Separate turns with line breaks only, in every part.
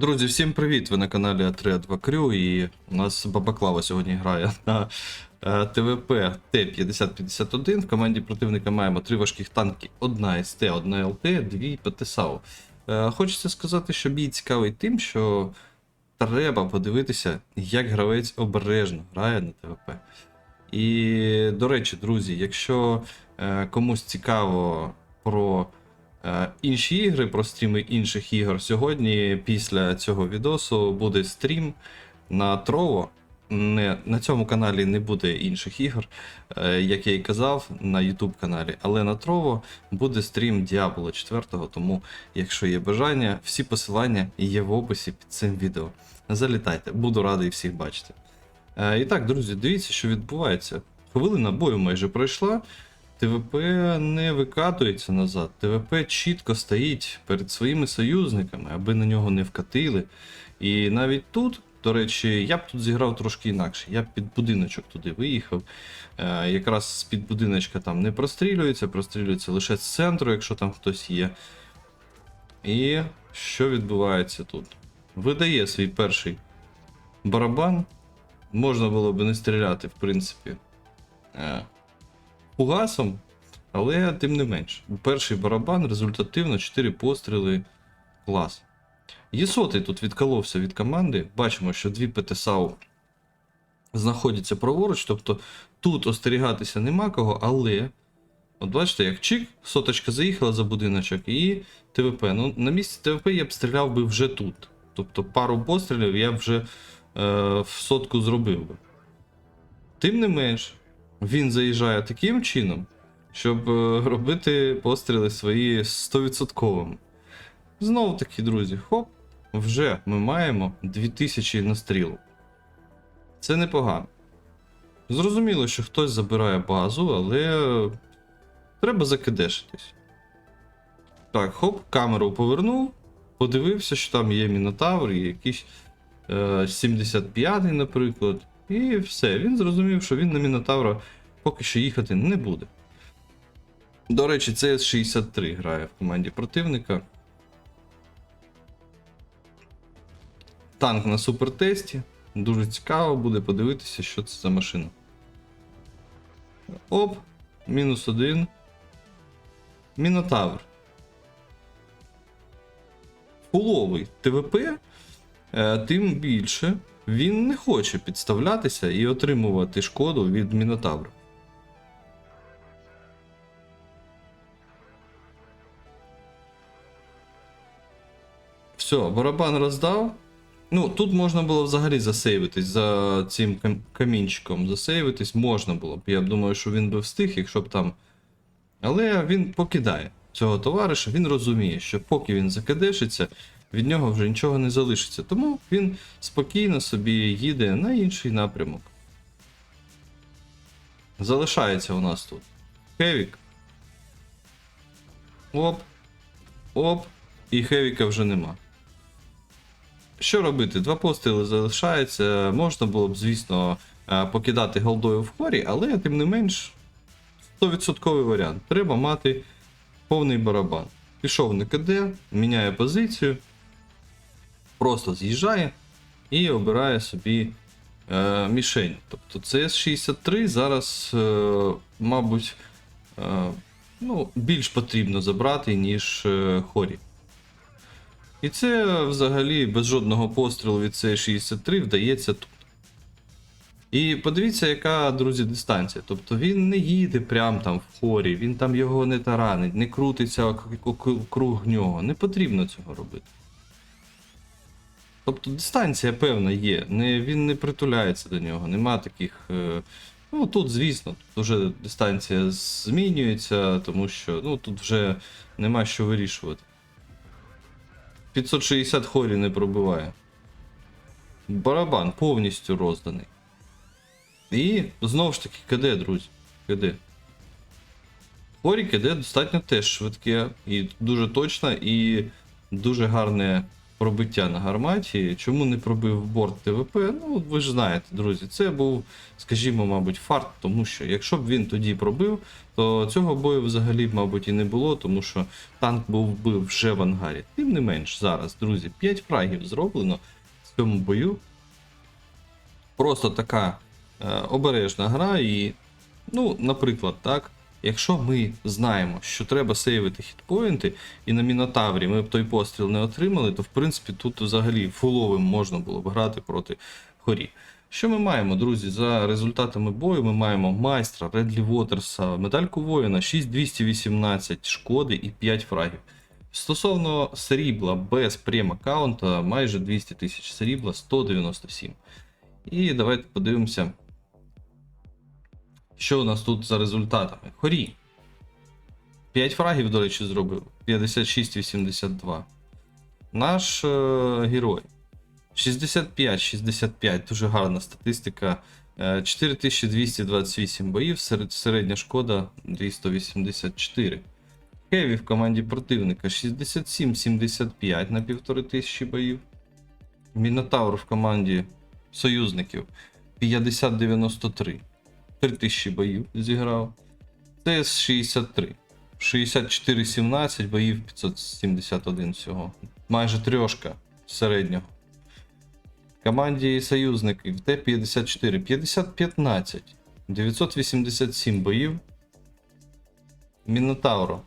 Друзі, всім привіт! Ви на каналі А3 2 Крю і у нас Бабаклава сьогодні грає на е, ТВП Т-5051. В команді противника маємо три важких танки: одна СТ, одна ЛТ, дві ПТСАУ. Е, Хочеться сказати, що бій цікавий тим, що треба подивитися, як гравець обережно грає на ТВП. І, до речі, друзі, якщо е, комусь цікаво про інші ігри, про стріми інших ігор, сьогодні після цього відосу буде стрім на Trovo. Не, на цьому каналі не буде інших ігор, е, як я і казав, на YouTube каналі, але на Trovo буде стрім Diablo 4, тому, якщо є бажання, всі посилання є в описі під цим відео. Залітайте, буду радий всіх бачити. Е, І так, друзі, дивіться, що відбувається. Хвилина бою майже пройшла. ТВП не викатується назад. ТВП чітко стоїть перед своїми союзниками, аби на нього не вкатили. І навіть тут, до речі, я б тут зіграв трошки інакше. Я б під будиночок туди виїхав. Е, якраз з під будиночка там не прострілюється, прострілюється лише з центру, якщо там хтось є. І що відбувається тут? Видає свій перший барабан. Можна було б не стріляти, в принципі, е, фугасом, але тим не менш. Перший барабан результативно 4 постріли. Клас. Єсотий тут відколовся від команди. Бачимо, що дві ПТСАУ знаходяться праворуч, тобто тут остерігатися нема кого, але. От бачите, як чик, соточка заїхала за будиночок і ТВП. Ну, на місці ТВП я б стріляв би вже тут. Тобто пару пострілів я б вже е, в сотку зробив би. Тим не менш, він заїжджає таким чином, щоб е, робити постріли свої 100%. Знову таки, друзі, хоп, вже ми маємо 2000 настрілу. Це непогано. Зрозуміло, що хтось забирає базу, але треба закидешитись. Так, хоп, камеру повернув, подивився, що там є Мінотавр, і якийсь е, 75-й, наприклад. І все. Він зрозумів, що він на Мінотавра поки що їхати не буде. До речі, це 63 грає в команді противника. Танк на супертесті. Дуже цікаво буде подивитися, що це за машина. Оп, мінус один. Мінотавр. Фуловий ТВП, тим більше він не хоче підставлятися і отримувати шкоду від Мінотавра. Все, барабан роздав. Ну, тут можна було взагалі засейвитись за цим камінчиком. Засейвитись можна було б. Я думаю, що він би встиг, якщо б там. Але він покидає цього товариша, він розуміє, що поки він закидешиться, від нього вже нічого не залишиться. Тому він спокійно собі їде на інший напрямок. Залишається у нас тут Хевік. Оп. Оп. І Хевіка вже нема. Що робити? Два постріли залишаються. Можна було б, звісно, е, покидати голдою в хорі, але тим не менш 100% варіант. Треба мати повний барабан. Пішов на КД, міняє позицію, просто з'їжджає і обирає собі е, мішень. Тобто CS63 зараз, е, мабуть, е, ну, більш потрібно забрати, ніж е, хорі. І це взагалі без жодного пострілу від С63 вдається тут. І подивіться, яка, друзі, дистанція. Тобто він не їде прямо там в хорі, він там його не таранить, не крутиться округ нього. Не потрібно цього робити. Тобто дистанція певна є, не, він не притуляється до нього, нема таких. Е, ну тут, звісно, тут вже дистанція змінюється, тому що ну, тут вже нема що вирішувати. 560 хорі не пробиває. Барабан повністю розданий. І знову ж таки КД, друзі. КД. Хорі КД достатньо теж швидке і дуже точне і дуже гарне пробиття на гарматі. Чому не пробив борт ТВП? Ну, ви ж знаєте, друзі, це був, скажімо, мабуть, фарт, тому що якщо б він тоді пробив, то цього бою взагалі, мабуть, і не було, тому що танк був би вже в ангарі. Тим не менш, зараз, друзі, 5 фрагів зроблено в цьому бою. Просто така е, обережна гра, і, ну, наприклад, так. Якщо ми знаємо, що треба сейвити хітпоінти, і на Мінотаврі ми б той постріл не отримали, то в принципі тут взагалі фуловим можна було б грати проти хорі. Що ми маємо, друзі? За результатами бою ми маємо майстра Редлі Вотерса, медальку воїна 6218 шкоди і 5 фрагів. Стосовно срібла без прем-аккаунта, майже 200 тисяч срібла, 197. І давайте подивимося, що у нас тут за результатами. Хорі. 5 фрагів, до речі, зробив. 56-82. Наш е, герой. 65-65, дуже гарна статистика. Е, 4228 боїв, серед- середня шкода 284. Хеві в команді противника 67-75 на 1500 боїв. Мінотавр в команді союзників 50-93. 3000 боїв зіграв. ТС 63. 64-17 боїв 571 всього. Майже трьошка середнього. Команді союзників Т-54 50-15. 987 боїв. Мінотавро.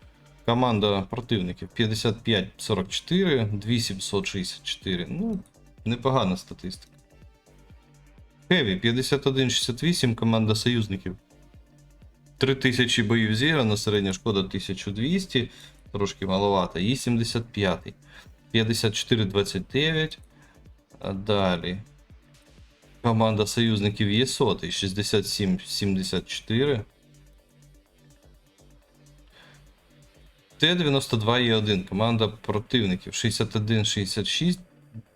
Команда противників 55-44, 2764. Ну, непогана статистика. Хеві 51-68, команда союзників. 3000 боїв зіграно, середня шкода 1200, трошки маловато. І 75. 54-29. Далі. Команда союзників є 100, 67-74. Т-92 є 1. Команда противників 61-66.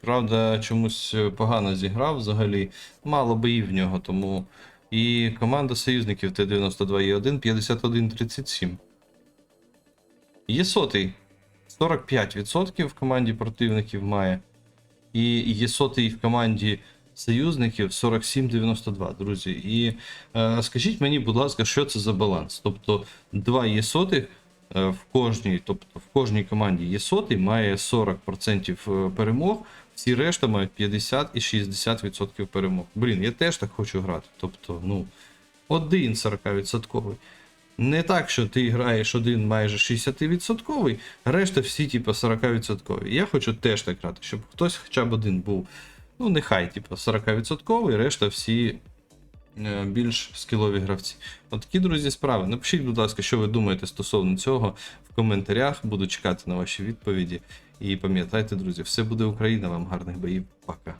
Правда, чомусь е, погано зіграв взагалі. Мало боїв в нього, тому. І команда союзників Т-92 є 1, 51-37. Є сотий. 45% в команді противників має. І є сотий в команді союзників 47-92, друзі. І е, скажіть мені, будь ласка, що це за баланс? Тобто, два є сотих в кожній, тобто в кожній команді є сотий, має 40% перемог, всі решта мають 50 і 60% перемог. Блін, я теж так хочу грати. Тобто, ну, один 40%. Не так, що ти граєш один майже 60%, решта всі, типу, 40%. Я хочу теж так грати, щоб хтось хоча б один був. Ну, нехай, типу, 40%, решта всі е, більш скілові гравці. Отакі, друзі, справи. Напишіть, будь ласка, що ви думаєте стосовно цього в коментарях. Буду чекати на ваші відповіді. І пам'ятайте, друзі, все буде Україна. Вам гарних боїв. Пока.